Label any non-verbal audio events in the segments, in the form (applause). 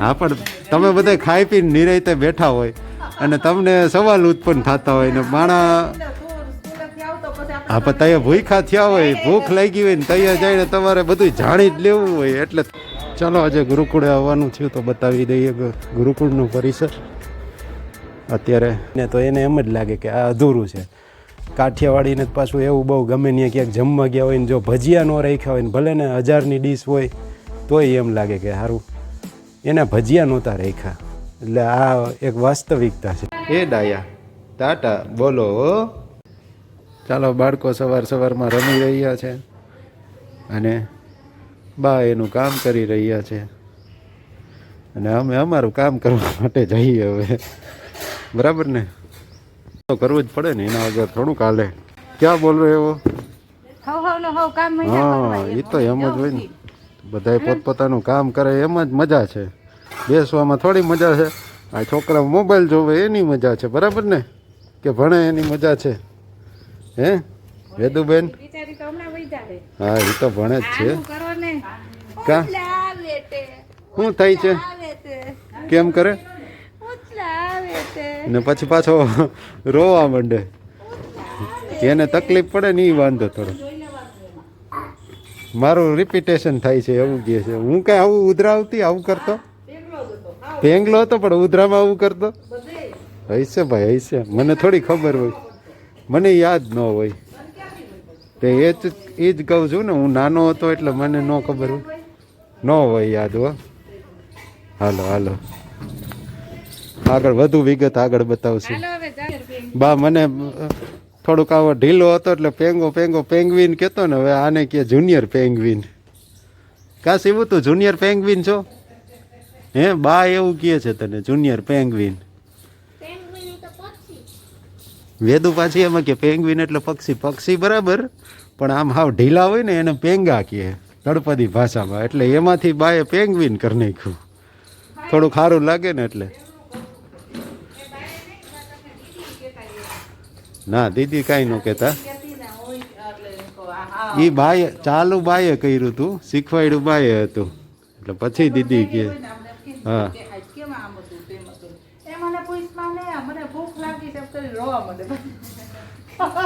હા પણ તમે બધા ખાઈ પીને નિરાયતે બેઠા હોય અને તમને સવાલ ઉત્પન્ન થતા હોય ને માણા હા પણ તૈયાર ભૂખા થયા હોય ભૂખ લાગી હોય ને તૈયાર જઈને તમારે બધું જાણી જ લેવું હોય એટલે ચાલો આજે ગુરુકુળે આવવાનું થયું તો બતાવી દઈએ કે ગુરુકુળનું પરિસર. અત્યારે ને તો એને એમ જ લાગે કે આ અધૂરું છે. કાઠિયાવાડીને પાછું એવું બહુ ગમે નહીં ક્યાંક જમવા ગયા હોય ને જો ભજીયા ન રાખ્યા હોય ને ભલે ને હજારની ડીશ હોય, તોય એમ લાગે કે સારું એના ભજીયા નહોતા રાખ્યા. એટલે આ એક વાસ્તવિકતા છે. એ ડાયા, ટાટા, બોલો ચાલો, બાળકો સવાર સવારમાં રમી રહ્યા છે અને બા એનું કામ કરી રહ્યા છે. અને અમે અમારું કામ કરવા માટે જઈએ હવે. બરાબર ને? તો કરવું જ પડે ને એના વગર થોડુંક કાલે ક્યાં બોલ રહ્યો એવો? હા એ તો એમ જ હોય ને. બધાય પોતપોતાનું કામ કરે એમ જ મજા છે. બેસવામાં થોડી મજા છે. આ છોકરા મોબાઈલ જોવે એની મજા છે. બરાબર ને? કે ભણે એની મજા છે. હે? વેદુબેન? હા એ તો ભણે જ છે. કા? શું થાય છે? કેમ કરે? ને પછી પાછો રોવા માંડે. એને તકલીફ પડે ને એ વાંધો થોડો. મારું રિપીટેશન થાય છે, એવું કહે છે. હું કાંઈ આવું ઉધરા આવતી આવું કરતો? પેંગલો હતો, પણ ઉધરામાં આવું કરતો? હૈસે ભાઈ હૈસે મને થોડી ખબર હોય. મને યાદ ન હોય. તે એ જ એ જ કહું છું ને, હું નાનો હતો એટલે મને ન ખબર હોય. ન હોય યાદ, હો. હાલો હાલો. આગળ વધુ વિગત આગળ બતાવશું. બા મને થોડુંક આવો ઢીલો હતો એટલે પેંગો પેંગો પેંગવિન કહેતો ને હવે આને કે જુનિયર પેંગવિન. કા શિવું તું જુનિયર પેંગ્વિન છો? હે બા એવું કહે છે તને જુનિયર પેંગ્વિન. વેદુ પાછી એમાં કે પેંગ્વિન એટલે પક્ષી પક્ષી બરાબર પણ આમ હાવ ઢીલા હોય ને એને પેંગા કહે તળપદી ભાષામાં. એટલે એમાંથી બાએ પેંગ્વિન કરી નાખ્યું. થોડું સારું લાગે ને એટલે. ના દીદી કાંઈ ન કહેતા. એ બાએ ચાલુ બાએ કર્યું હતું શીખવાડ્યું બાએ હતું. એટલે પછી દીદી કે હા.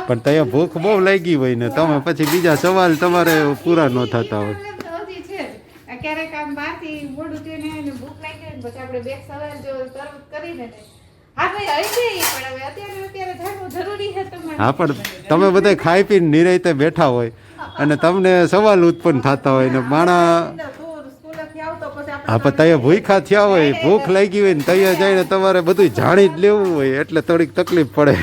પણ ત્યાં ભૂખ બહુ લાગી હોય ને તમે પછી બીજા સવાલ તમારે પૂરા ન થતા હોય. ક્યારેક આમ બહારથી મોડું આવીને ભૂખ લાગી હોય પછી આપણે બે સવાલ જો તરત કરીને હા પણ. તમે બધા ખાઈ પીને નિરાયતે બેઠા હોય અને તમને સવાલ ઉત્પન્ન થતા હોય ને માણા હા પણ તૈયાર ભૂખા થયા હોય ભૂખ લાગી હોય ને તૈયા જઈને તમારે બધું જાણી જ લેવું હોય એટલે થોડીક તકલીફ પડે.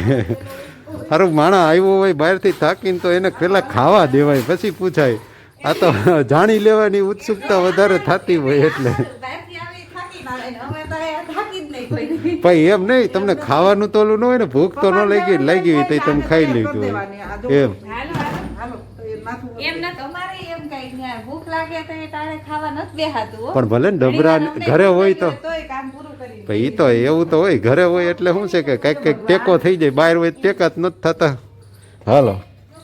સારું માણા આવ્યો હોય બહારથી થાકીને તો એને પહેલાં ખાવા દેવાય પછી પૂછાય. આ તો જાણી લેવાની ઉત્સુકતા વધારે થતી હોય એટલે. ભાઈ એમ નહીં તમને ખાવાનું તો ઓલું ન હોય ને ભૂખ તો ન લાગી લાગી હોય તો તમે ખાઈ લીધું હોય એમ. હાલો હાલો. એમ ના તમારે એમ કઈ ન્યા ભૂખ લાગે તો એ ટાણે ખાવા નથી બેહાતું હો. પણ ભલે ને ડબરા ઘરે હોય તો. તોય કામ પૂરું કરી ભાઈ તો એવું તો હોય ઘરે હોય એટલે શું છે કે કંઈક કંઈક ટેકો થઈ જાય બહાર હોય ટેકા જ નથી થતા. હાલો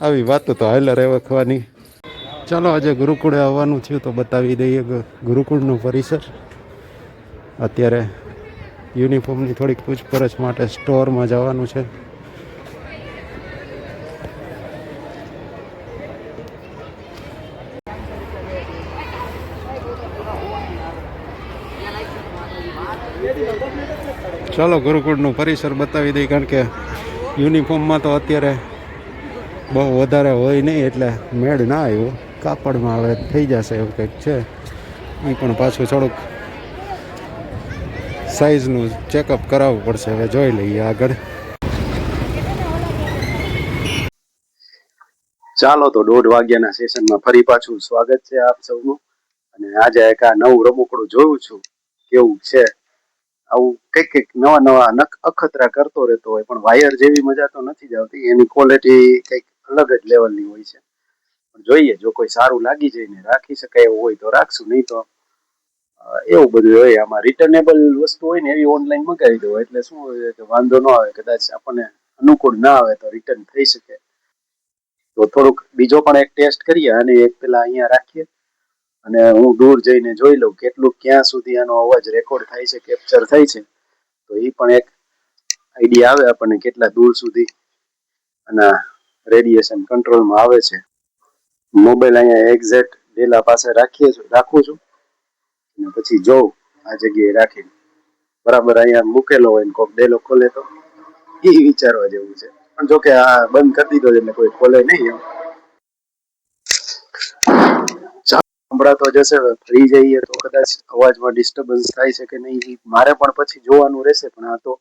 આવી વાતો તો હાલે રહેવાની. ચાલો આજે ગુરુકુળે આવવાનું થયું તો બતાવી દઈએ ગુરુકુળનું પરિસર. અત્યારે યુનિફોર્મની થોડીક પૂછપરછ માટે સ્ટોરમાં જવાનું છે. ચાલો ગુરુકુળનું પરિસર બતાવી દઈએ, કારણ કે યુનિફોર્મમાં તો અત્યારે બહુ વધારે હોય નહીં, એટલે મેળ ના આવ્યો. કાપડમાં હવે થઈ જશે એવું કંઈક છે. એ પણ પાછું થોડુંક સાઈઝનું ચેકઅપ કરાવવું પડશે. હવે જોઈ લઈએ આગળ. ચાલો તો દોઢ વાગ્યાના સેશનમાં ફરી પાછું સ્વાગત છે આપ સૌનું. અને આજે એક આ નવું રમકડું જોયું છું. કેવું છે? આવું કંઈક કંઈક નવા નવા નખ અખતરા કરતો રહેતો હોય, પણ વાયર જેવી મજા તો નથી જ આવતી. એની ક્વોલિટી કંઈક અલગ જ લેવલની હોય છે. જોઈએ, જો કોઈ સારું લાગી જાય ને રાખી શકાય એવું હોય તો રાખશું, નહીં તો એવું બધું હોય. આમાં રિટર્નેબલ વસ્તુ હોય ને એવી ઓનલાઈન મંગાવી દો એટલે શું હોય કે વાંધો ન આવે, કદાચ આપણને અનુકૂળ ના આવે તો રિટર્ન થઈ શકે. તો થોડુંક બીજો પણ એક ટેસ્ટ કરીએ. અને એક પેલા અહીંયા રાખીએ. અને હું દૂર જઈને જોઈ લઉં કેટલું ક્યાં સુધી આનો અવાજ રેકોર્ડ થાય છે કેપ્ચર થાય છે. તો એ પણ એક આઈડિયા આવે આપણને કેટલા દૂર સુધી આના રેડિયેશન કંટ્રોલમાં આવે છે. મોબાઈલ અહીંયા એક્ઝેક્ટ ડેલા પાસે રાખીએ, રાખું છું. અને પછી જોઉં આ જગ્યાએ રાખીને બરાબર અહીંયા મૂકેલો હોય ને કોક ડેલો ખોલે તો, એ વિચારવા જેવું છે. પણ જો કે આ બંધ કરી દીધો એટલે કોઈ ખોલે નહીં એમ. સંભળાતો જશે ફ્રી જઈએ તો કદાચ અવાજમાં ડિસ્ટર્બન્સ થાય છે કે નહીં મારે પણ પછી જોવાનું રહેશે. પણ આ તો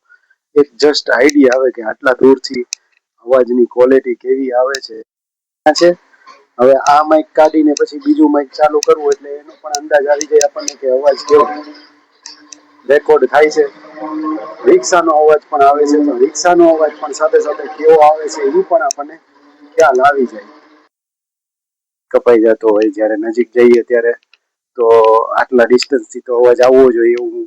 એક જસ્ટ આઈડિયા આવે કે આટલા દૂરથી અવાજની ક્વોલિટી કેવી આવે છે. છે? હવે આ માઇક કાઢીને પછી બીજું માઇક ચાલુ કરવું એટલે એનો પણ અંદાજ આવી જાય આપણને કે અવાજ કેવો. રેકોર્ડ થાય છે. રિક્ષાનો અવાજ પણ આવે છે. તો રિક્ષાનો અવાજ પણ સાથે સાથે કેવો આવે છે એ પણ આપણને ખ્યાલ આવી જાય. કપાઈ જતો હોય જ્યારે નજીક જઈએ ત્યારે તો આટલા ડિસ્ટન્સથી તો અવાજ આવવો જોઈએ એવું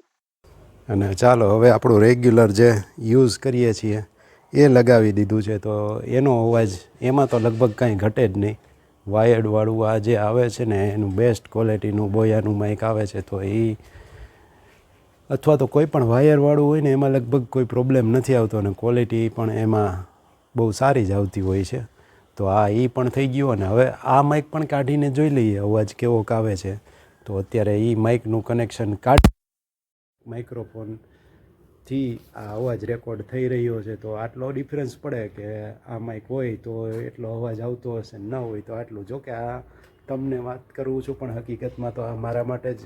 અને ચાલો, હવે આપણું રેગ્યુલર જે યુઝ કરીએ છીએ, એ લગાવી દીધું છે. તો એનો અવાજ એમાં તો લગભગ કાંઈ ઘટે જ નહીં. વાયર્ડવાળું આ જે આવે છે ને, એનું બેસ્ટ ક્વોલિટીનું બોયાનું માઇક આવે છે, તો એ અથવા તો કોઈ પણ વાયરવાળું હોય ને, એમાં લગભગ કોઈ પ્રોબ્લેમ નથી આવતો અને ક્વોલિટી પણ એમાં બહુ સારી જ આવતી હોય છે. તો આ એ પણ થઈ ગયું અને હવે આ માઇક પણ કાઢીને જોઈ લઈએ, અવાજ કેવો કાવે છે. તો અત્યારે એ માઇકનું કનેક્શન કાઢ માઇક્રોફોનથી આ અવાજ રેકોર્ડ થઈ રહ્યો છે, તો આટલો ડિફરન્સ પડે કે આ માઇક હોય તો એટલો અવાજ આવતો હશે, ન હોય તો આટલું. જો કે આ તમને વાત કરું છું, પણ હકીકતમાં તો આ મારા માટે જ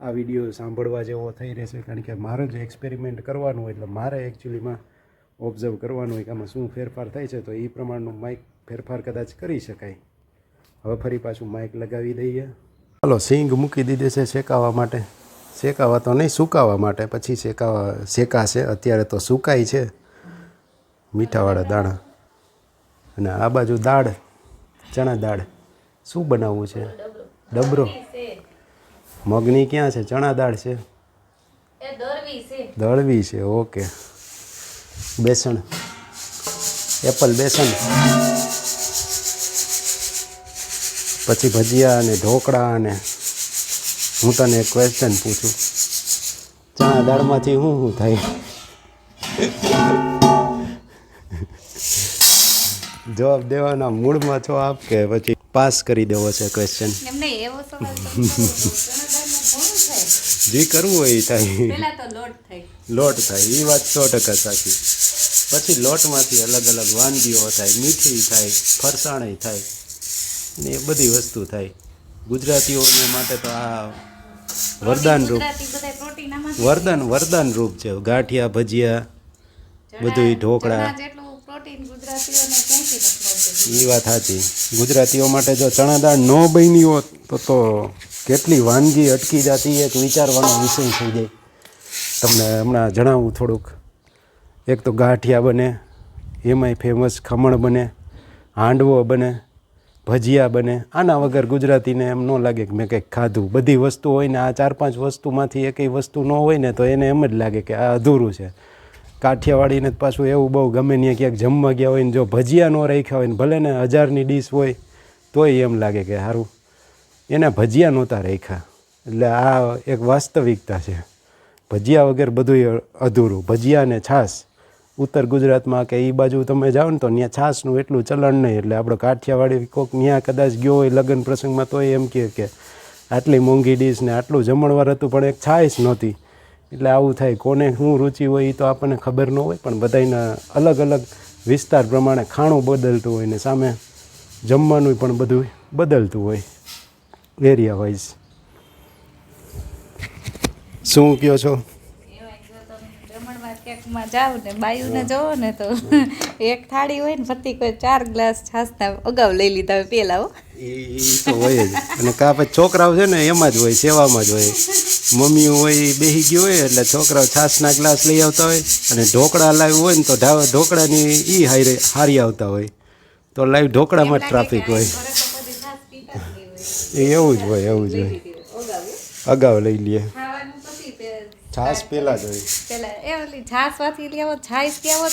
આ વીડિયો સાંભળવા જેવો થઈ રહેશે, કારણ કે મારે જ એક્સપેરિમેન્ટ કરવાનું હોય, એટલે મારે એકચ્યુઅલીમાં ઓબ્ઝર્વ કરવાનું હોય કે આમાં શું ફેરફાર થાય છે, તો એ પ્રમાણનું માઇક ફેરફાર કદાચ કરી શકાય. હવે ફરી પાછું માઇક લગાવી દઈએ. ચાલો સિંગ મૂકી દીધે છે, શેકાવા માટે. શેકાવા તો નહીં સુકાવા માટે. પછી શેકાવા શેકાશે. અત્યારે તો સુકાય છે મીઠાવાળા દાણા. અને આ બાજુ દાળ ચણા દાળ. શું બનાવવું છે? ડબરો. મગની ક્યાં છે? ચણા દાળ છે. દળવી છે ઓકે. બેસણ. એપલ બેસણ. પછી ભજીયા અને ઢોકળા અને હું તને એક ક્વેશ્ચન પૂછું. ચણા દાળમાંથી શું શું થાય? જવાબ દેવાના મૂળમાં છો આપ કે પછી પાસ કરી દેવો છે ક્વેશ્ચન જે કરવું હોય એ થાય. લોટ થાય. એ વાત સો ટકા સાચી. પછી લોટમાંથી અલગ અલગ વાનગીઓ થાય મીઠી થાય ફરસાણી થાય. ને એ બધી વસ્તુ થાય. ગુજરાતીઓને માટે તો આ વરદાન રૂપ. વરદાન વરદાન રૂપ છે. ગાંઠિયા ભજીયા બધુંય ઢોકળા. એ વાત સાચી. ગુજરાતીઓ માટે જો ચણા દાળ ન બની હોત તો તો કેટલી વાનગી અટકી જતી એક વિચારવાનો વિષય થઈ જાય. તમને હમણાં જણાવું થોડુંક. એક તો ગાંઠિયા બને એમાંય ફેમસ ખમણ બને હાંડવો બને ભજીયા બને. આના વગર ગુજરાતીને એમ ન લાગે કે મેં કંઈક ખાધું. બધી વસ્તુ હોય ને આ ચાર પાંચ વસ્તુમાંથી એકેય વસ્તુ ન હોય ને તો એને એમ જ લાગે કે આ અધૂરું છે. કાઠિયાવાડીને જ પાછું એવું બહુ ગમે ત્યાં ક્યાંક જમવા ગયા હોય ને જો ભજીયા ન રાખ્યા હોય ને ભલે ને હજારની ડીશ હોય, તોય એમ લાગે કે સારું એને ભજીયા નહોતા રાખ્યા. એટલે આ એક વાસ્તવિકતા છે. ભજીયા વગર બધું અધૂરું. ભજીયા ને છાશ. ઉત્તર ગુજરાતમાં કે એ બાજુ તમે જાઓ ને તો ત્યાં છાશનું એટલું ચલણ નહીં. એટલે આપણો કાઠિયાવાડી કોક ત્યાં કદાચ ગયો હોય લગ્ન પ્રસંગમાં તો એમ કહે કે આટલી મોંઘી ડીશ ને આટલું જમણવાર હતું પણ એક છાશ નહોતી. એટલે આવું થાય. કોને શું રુચિ હોય એ તો આપણને ખબર ન હોય પણ બધાના અલગ અલગ વિસ્તાર પ્રમાણે ખાણું બદલતું હોય ને સામે જમવાનું પણ બધું બદલતું હોય. એરિયા વાઇઝ શું કહો છો? જમણવાર જાઉં ને બાયુને જોવો ને તો (laughs) એક થાળી હોય ને પતિ કોઈ ચાર ગ્લાસ છાસના અગાઉ લઈ લીધા હોય પેલા હો. એ તો હોય જ. અને કા પછી છોકરાઓ છે ને એમાં જ હોય સેવામાં જ હોય. મમ્મી હોય બેસી ગયો હોય એટલે છોકરાઓ છાસના ગ્લાસ લઈ આવતા હોય અને ઢોકળા લાવ્યું હોય ને તો ઢોકળાની ઈ હારી હારી આવતા હોય. તો લાઈવ ઢોકળામાં જ ટ્રાફિક હોય. એવું જ હોય એવું જ હોય. અગાઉ. લઈ લઈએ પછી છાસ પેલા જોઈએ પેલા. એ ઓલી છાસ વાથી લેવો છાસ છાઈસ એ આવો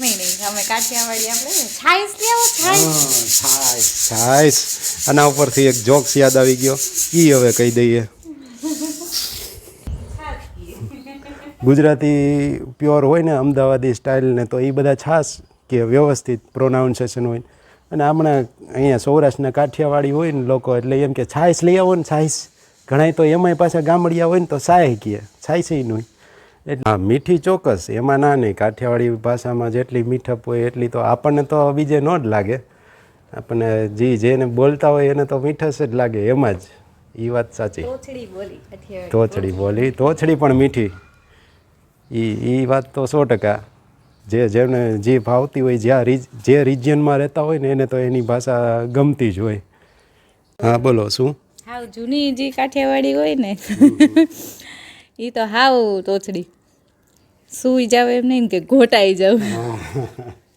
નહીં. અમે કાઠિયાવાડી આપણે છાસ લેવો છાસ છાસ આના ઉપરથી એક જોક્સ યાદ આવી ગયો. ઈ હવે કહી દઈએ. ગુજરાતી પ્યોર હોય ને અમદાવાદી સ્ટાઇલ ને તો એ બધા છાસ કે વ્યવસ્થિત પ્રોનાઉન્સેશન હોય. અને હમણાં અહીંયા સૌરાષ્ટ્રના કાઠિયાવાડી હોય ને લોકો એટલે એમ કે છાસ લઈ આવો ને છાશ. ઘણાય તો એમાંય પાછા ગામડિયા હોય ને તો સાય કહે. છે નહીં એટલે હા મીઠી ચોક્કસ એમાં ના નહીં કાઠિયાવાડી ભાષામાં જેટલી મીઠપ હોય એટલી તો આપણને તો બીજે ન જ લાગે. આપણને જે જેને બોલતા હોય એને તો મીઠસ જ લાગે એમાં જ. એ વાત સાચી. તોછડી બોલી તોછડી પણ મીઠી. એ એ વાત તો સો ટકા. જે જેમને જે ભાવતી હોય જ્યાં રીજ જે રિજિયનમાં રહેતા હોય ને એને તો એની ભાષા ગમતી જ હોય. હા બોલો શું? હાવ જૂની જે કાઠિયાવાડી હોય ને એ તો હાવ તોછડી સુઈ જાવ એમ નહીં કે ઘોટાઈ જાવ.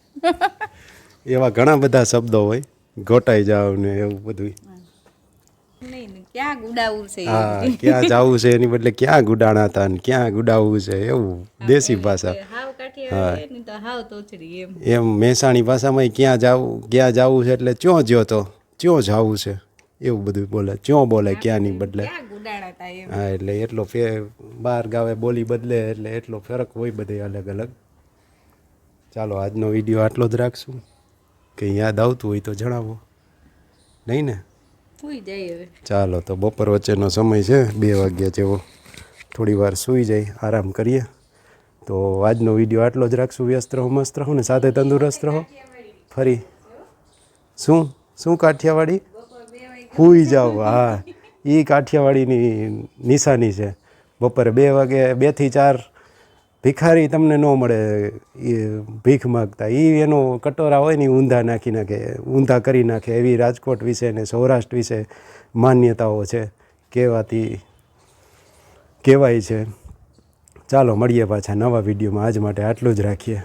(laughs) એવા ઘણા બધા શબ્દો હોય ગોટાઈ જાવ ને એવું બધું ક્યાં ગુડાવું છે હા ક્યાં (laughs) જવું છે એની બદલે ક્યાં ગુડાણા હતા ને ક્યાં ગુડાવવું છે એવું દેશી ભાષા. હા. કાઠિયાવાડી તો એમ. એમ મહેસાણી ભાષામાં ક્યાં જાવું ક્યાં જવું છે એટલે ચ્યો જ્યો તો ચ્યો જાવું છે. એવું બધું બોલે ચ્યો બોલે ક્યાં નહીં બદલે હા એટલે એટલો ફે બહાર ગાવે બોલી બદલે એટલે એટલો ફરક હોય બધે અલગ અલગ. ચાલો આજનો વીડિયો આટલો જ રાખશું. કંઈ યાદ આવતું હોય તો જણાવો. નહીં ને? ચાલો તો બપોર વચ્ચેનો સમય છે બે વાગ્યા જેવો. થોડી વાર સૂઈ જાય આરામ કરીએ. તો આજનો વીડિયો આટલો જ રાખશું. વ્યસ્ત રહો મસ્ત રહો ને સાથે તંદુરસ્ત રહો. ફરી. શું? શું કાઠિયાવાડી? હુઈ જાઓ, હા. એ કાઠિયાવાડીની નિશાની છે. બપોરે બે વાગે બેથી ચાર ભિખારી તમને ન મળે એ ભીખ માગતા. એ એનો કટોરા હોય ને ઊંધા નાખી નાખે, ઊંધા કરી નાખે. એવી રાજકોટ વિશે ને સૌરાષ્ટ્ર વિશે માન્યતાઓ છે. કહેવાતી, કહેવાય છે. ચાલો, મળીએ પાછા નવા વિડીયોમાં. આજ માટે આટલું જ રાખીએ.